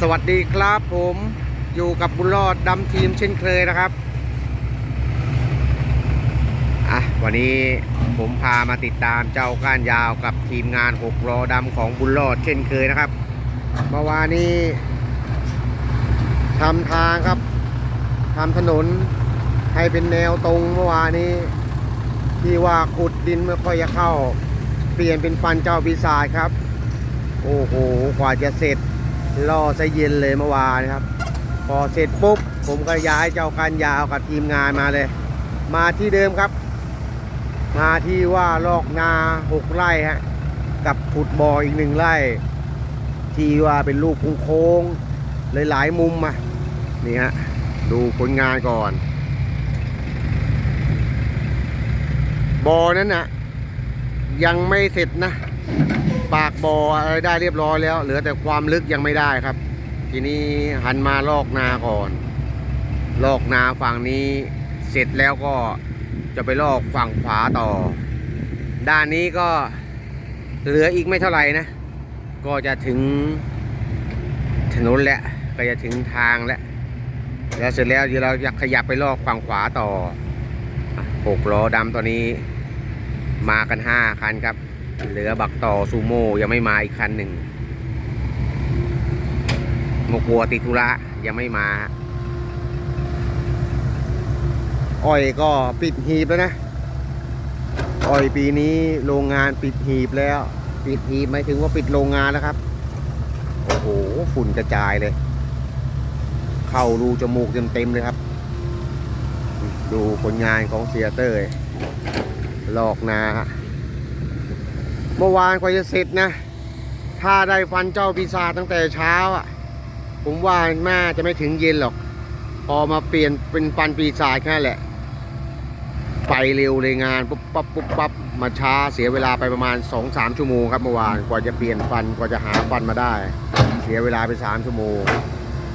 สวัสดีครับผมอยู่กับบุญรอดดำทีมเช่นเคยนะครับอะวันนี้ผมพามาติดตามเจ้าก้านยาวกับทีมงานหกล้อดำของบุญรอดเช่นเคยนะครับเมื่อวานนี้ทำทางครับทำถนนให้เป็นแนวตรงเมื่อวานนี้ ที่ว่าขุดดินไม่ค่อยจะเข้า เปลี่ยนเป็นฟันเจ้าปีศาจครับ โอ้โหกว่าจะเสร็จ ล่อซะเย็นเลยเมื่อวานครับ พอเสร็จปุ๊บ ผมก็ย้ายเจ้าการยาวกับทีมงานมาเลย มาที่เดิมครับ มาที่ว่าลอกนาหกไร่ฮะกับขุดบ่ออีกหนึ่งไร่ ที่ว่าเป็นรูปโค้งๆหลายๆมุมอะนี่ฮะดูผลงานก่อนบ่อนั้นนะยังไม่เสร็จนะ ปากบ่ออะไรได้เรียบร้อยแล้ว เหลือแต่ความลึกยังไม่ได้ครับ ทีนี้หันมาลอกนาก่อน ลอกนาฝั่งนี้เสร็จแล้วก็จะไปลอกฝั่งขวาต่อ ด้านนี้ก็เหลืออีกไม่เท่าไหร่นะ ก็จะถึงถนนแล้วก็จะถึงทางแล้วแล้วเสร็จแล้วเดี๋ยวเราจะขยับไปลอกฝั่งขวาต่อหกล้อดำตอนนี้มากันห้าคันครับ เหลือบักต่อซูโม่ยังไม่มาอีกคันหนึ่งมกัวติดธุระยังไม่มา อ้อยก็ปิดหีบแล้วนะ อ้อยปีนี้โรงงานปิดหีบแล้ว ปิดหีบหมายถึงว่าปิดโรงงานแล้วครับ โอ้โห ฝุ่นกระจายเลย เข้ารูจมูกเต็มๆเลยครับ ดูผลงานของเซียเตอร์ ลอกนาฮะ เมื่อวานกว่าจะเสร็จนะ ถ้าได้ฟันเจ้าปีศาจตั้งแต่เช้าอะ ผมว่าแม่จะไม่ถึงเย็นหรอก พอมาเปลี่ยนเป็นฟันปีศาจแค่แหละ ไปเร็วเลยงานปุ๊บปั๊บปุ๊บปั๊บมาช้าเสียเวลาไปประมาณ2อสามชั่วโมงครับเมื่อวานกว่าจะเปลี่ยนฟันกว่าจะหาฟันมาได้ เสียเวลาไปสามชั่วโมง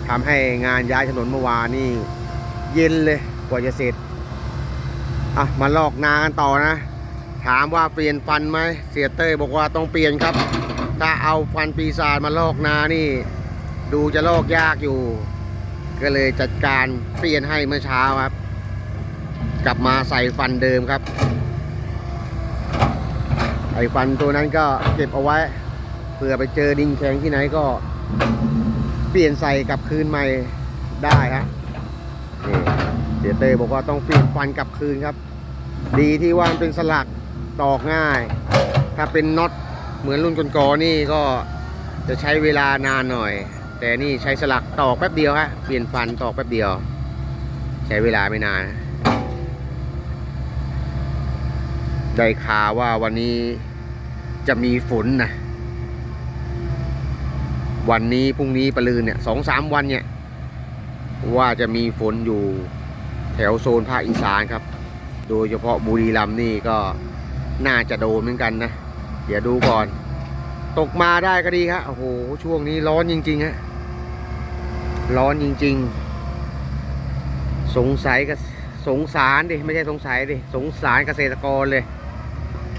ทำให้งานย้ายถนนเมื่อวานนี่เย็นเลยกว่าจะเสร็จอะมาลอกนากันต่อนะ ถามว่าเปลี่ยนฟันไหมเสียเต้ยบอกว่าต้องเปลี่ยนครับ ถ้าเอาฟันปีศาจมาลอกนานี่ ดูจะลอกยากอยู่ ก็เลยจัดการเปลี่ยนให้เมื่อเช้าครับ กลับมาใส่ฟันเดิมครับไอ้ฟันตัวนั้นก็เก็บเอาไว้เผื่อไปเจอดินแข็งที่ไหนก็เปลี่ยนใส่กลับคืนใหม่ได้ฮะเสียเต้ยบอกว่าต้องเปลี่ยนฟันกลับคืนครับ ดีที่ว่ามันเป็นสลัก ตอกง่าย ถ้าเป็นน็อตเหมือนรุ่นก่อนๆนี่ก็จะใช้เวลานานหน่อย แต่นี่ใช้สลักตอกแป๊บเดียวฮะเปลี่ยนฟันตอกแป๊บเดียว ใช้เวลาไม่นาน ได้ข่าวว่าวันนี้จะมีฝนนะวันนี้พรุ่งนี้ปลืนเนี่ยสองสามวันเนี่ย ว่าจะมีฝนอยู่แถวโซนภาคอีสานครับ โดยเฉพาะบุรีรัมย์นี่ก็ น่าจะโดนเหมือนกันนะ เดี๋ยวดูก่อน ตกมาได้ก็ดีครับโอ้โห ช่วงนี้ร้อนจริงๆฮะ ร้อนจริง ๆ สงสัยก็สงสารดิ ไม่ใช่สงสัยดิ สงสารเกษตรกรเลย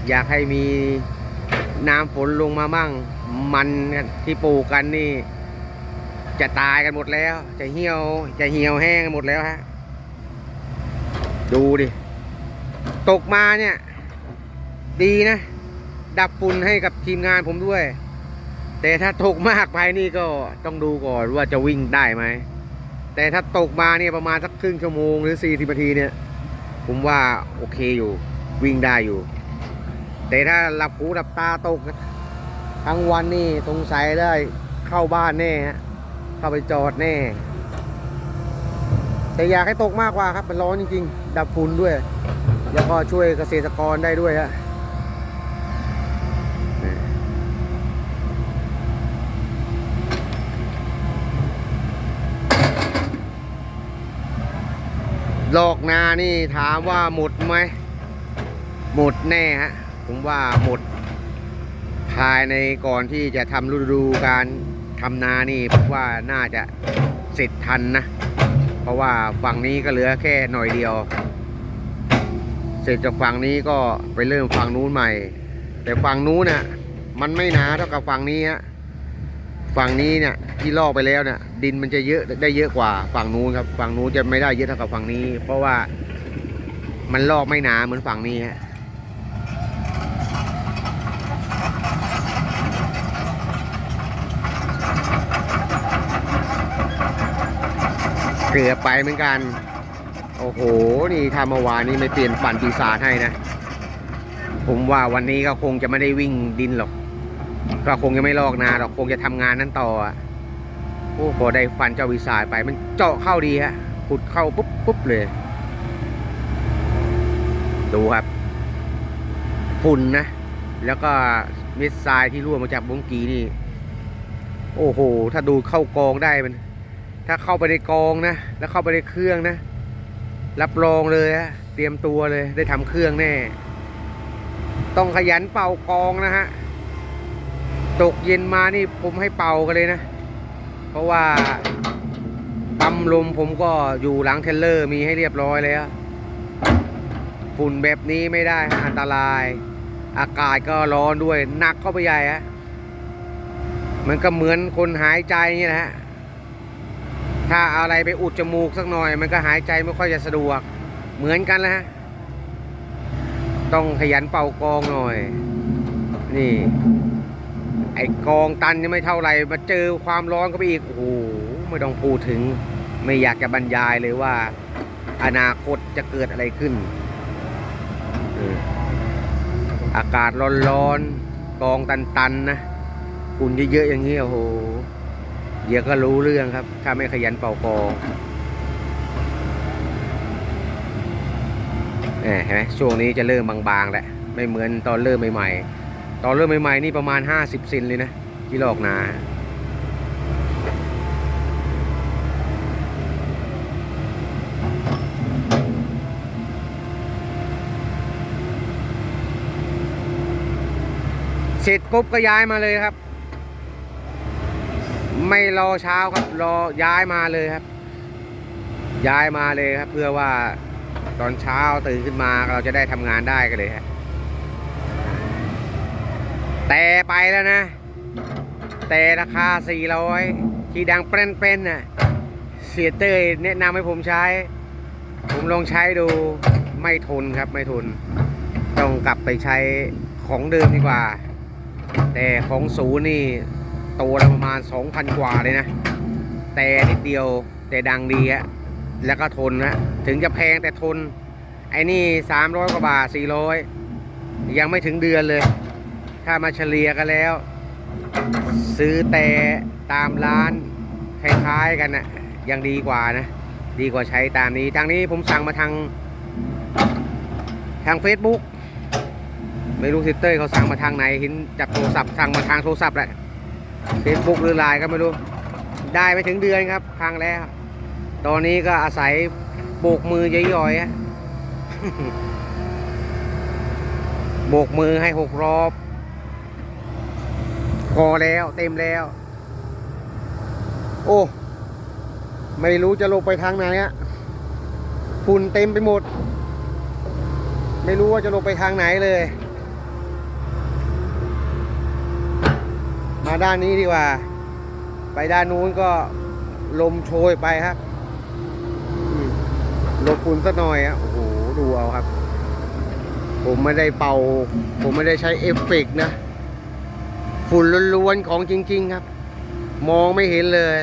อยากให้มีน้ำฝนลงมามั่ง มันที่ปลูกกันนี่ จะตายกันหมดแล้ว จะเหี่ยว จะเหี่ยวแห้งกันหมดแล้วฮะ ดูดิ ตกมาเนี่ย ดีนะ ดับฝุ่นให้กับทีมงานผมด้วย แต่ถ้าตกมากไปนี่ก็ต้องดูก่อนว่าจะวิ่งได้ไหม แต่ถ้าตกมาเนี่ยประมาณสักครึ่งชั่วโมงหรือ40นาทีเนี่ย ผมว่าโอเคอยู่ วิ่งได้อยู่ แต่ถ้าหลับหูหลับตาตกทั้งวันนี่สงสัยได้เข้าบ้านแน่ฮะเข้าไปจอดแน่ แต่อยากให้ตกมากกว่าครับ มันร้อนจริงๆ ดับฝุ่นด้วย แล้วก็ช่วยเกษตรกรได้ด้วยฮะ ลอกนานี่ถามว่าหมดไหม หมดแน่ฮะ ผมว่าหมด ภายในก่อนที่จะทำฤดูการทำนานี่ผมว่าน่าจะเสร็จทันนะ เพราะว่าฝั่งนี้ก็เหลือแค่หน่อยเดียว เสร็จจากฝั่งนี้ก็ไปเริ่มฝั่งนู้นใหม่ แต่ฝั่งนู้นน่ะมันไม่หนาเท่ากับฝั่งนี้ฮะ ฝั่งนี้เนี่ยที่ลอกไปแล้วเนี่ยดินมันจะเยอะได้เยอะกว่าฝั่งนู้นครับฝั่งนู้นจะไม่ได้เยอะเท่ากับฝั่งนี้ เพราะว่ามันลอกไม่หนาเหมือนฝั่งนี้ฮะเกือบไปเหมือนกัน โอ้โห นี่ถ้าเมื่อวานนี้ไม่เปลี่ยนปั่นปีศาจให้นะ ผมว่าวันนี้ก็คงจะไม่ได้วิ่งดินหรอก ก็คงจะไม่ลอกนาหรอกคงจะทำงานนั้นต่อโอ้พอได้ฟันเจ้าวิสายไป มันเจาะเข้าดีฮะขุดเข้าปุ๊บปุ๊บเลย ดูครับฝุ่นนะ แล้วก็เม็ดทรายที่ร่วงมาจากบงกีนี่ โอ้โห ถ้าดูเข้ากองได้มัน ถ้าเข้าไปในกองนะ แล้วเข้าไปในเครื่องนะ รับรองเลยฮะเตรียมตัวเลย ได้ทำเครื่องแน่ ต้องขยันเป่ากองนะฮะ ตกเย็นมานี่ผมให้เป่ากันเลยนะ เพราะว่าปั๊มลมผมก็อยู่หลังเทเลอร์มีให้เรียบร้อยแล้วฝุ่นแบบนี้ไม่ได้อันตราย อากาศก็ร้อนด้วยหนักเข้าไปใหญ่ฮะมันก็เหมือนคนหายใจอย่างนี้นะฮะถ้าเอาอะไรไปอุดจมูกสักหน่อย มันก็หายใจไม่ค่อยจะสะดวก เหมือนกันแล้วฮะต้องขยันเป่ากองหน่อย นี่ ไอ้กองตันยังไม่เท่าไหร่มาเจอความร้อนก็ไปอีก โอ้โหไม่ต้องพูดถึง ไม่อยากจะบรรยายเลยว่า อนาคตจะเกิดอะไรขึ้น อากาศร้อนๆกองตันๆนะฝุ่นเยอะๆอย่างนี้โอ้โหเดี๋ยวก็รู้เรื่องครับ ถ้าไม่ขยันเป่ากองเห็นไหมช่วงนี้จะเริ่มบางๆแหล้วไม่เหมือนตอนเริ่มใหม่ๆ ตอนเริ่มใหม่ๆนี่ประมาณ 50 เซนเลยนะ ที่ลอกนาเสร็จปุ๊บก็ย้ายมาเลยครับ ไม่รอเช้าครับ รอย้ายมาเลยครับ ย้ายมาเลยครับ เพื่อว่าตอนเช้าตื่นขึ้นมาเราจะได้ทำงานได้กันเลยฮะ แต่ไปแล้วนะ แต่ราคา 400 ที่ดังเปร้นๆน่ะ เสียเต้ยแนะนำให้ผมใช้ ผมลองใช้ดูไม่ทนครับไม่ทน ต้องกลับไปใช้ของเดิมดีกว่า แต่ของศูนย์นี่ตัวละประมาณ 2,000 กว่าเลยนะ แต่นิดเดียวแต่ดังดีฮะแล้วก็ทนนะ ถึงจะแพงแต่ทน ไอ้นี่ 300 กว่าบาท 400 ยังไม่ถึงเดือนเลย ถ้ามาเฉลี่ยกันแล้ว ซื้อแต่ตามร้านคล้ายๆกันนะ่ะยังดีกว่านะ ดีกว่าใช้ตามนี้ทางนี้ผมสั่งมาทาง ทาง Facebook ไม่รู้ซิสเตอร์เขาสั่งมาทางไหนเห็นจับโทรศัพท์สั่งมาทางโทรศัพท์แหละเฟซบุ๊กหรือไลน์ก็ไม่รู้ ได้ไปถึงเดือนครับพังแล้ว ตอนนี้ก็อาศัยโบกมือย่อยๆโบกมือให้หกรอบ พอแล้วเต็มแล้ว โอ้ ไม่รู้จะลงไปทางไหนอะฝุ่นเต็มไปหมด ไม่รู้ว่าจะลงไปทางไหนเลย มาด้านนี้ดีกว่า ไปด้านนู้นก็ลมโชยไปครับลบฝุ่นสักหน่อยอะโอ้โห ดูเอาครับ ผมไม่ได้เป่า ผมไม่ได้ใช้เอฟเฟกต์นะ ฝุ่นล้วนๆของจริง ๆ ครับ มองไม่เห็นเลย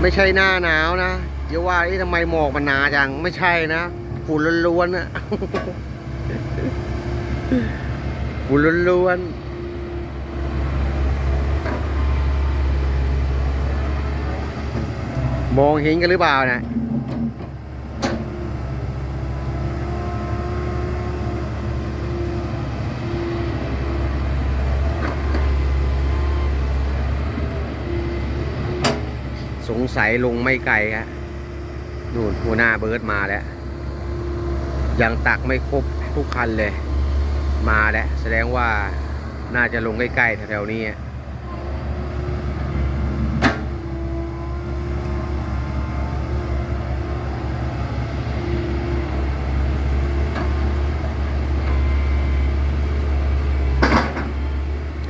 ไม่ใช่หน้าหนาวนะเดี๋ยวว่าเอ๊ะทำไมหมอกมันหนาจัง ไม่ใช่นะฝุ่นล้วนๆนะฝุ่นล้วนๆมองเห็นกันหรือเปล่านะ สงสัยลงไม่ไกลครับนู่นหัวหน้าเบิร์ดมาแล้ว ยังตักไม่ครบทุกคันเลย มาแล้วแสดงว่าน่าจะลงใกล้ๆแถวๆนี้อะ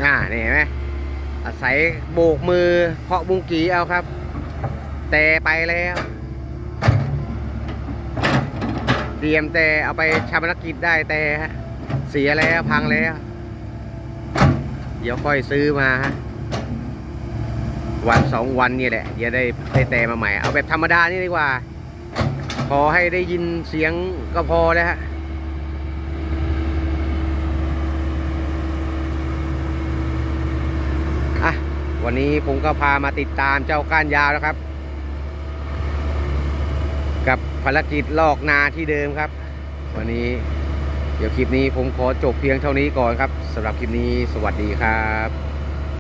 อ่า นี่เห็นไหมอาศัยโบกมือเคาะบุงกีเอาครับ แต่ไปแล้ว เตรียมแต่เอาไปชาปนกิจได้แต่ฮะเสียแล้วพังแล้ว เดี๋ยวค่อยซื้อมาฮะวันสองวันนี่แหละเดี๋ยวได้ได้แต่มาใหม่ เอาแบบธรรมดานี่ดีกว่าพอให้ได้ยินเสียงก็พอแล้วฮะอะวันนี้ผมก็พามาติดตามเจ้าก้านยาวแล้วครับ ภารกิจลอกนาที่เดิมครับ วันนี้เดี๋ยวคลิปนี้ผมขอจบเพียงเท่านี้ก่อนครับสำหรับคลิปนี้สวัสดีครับ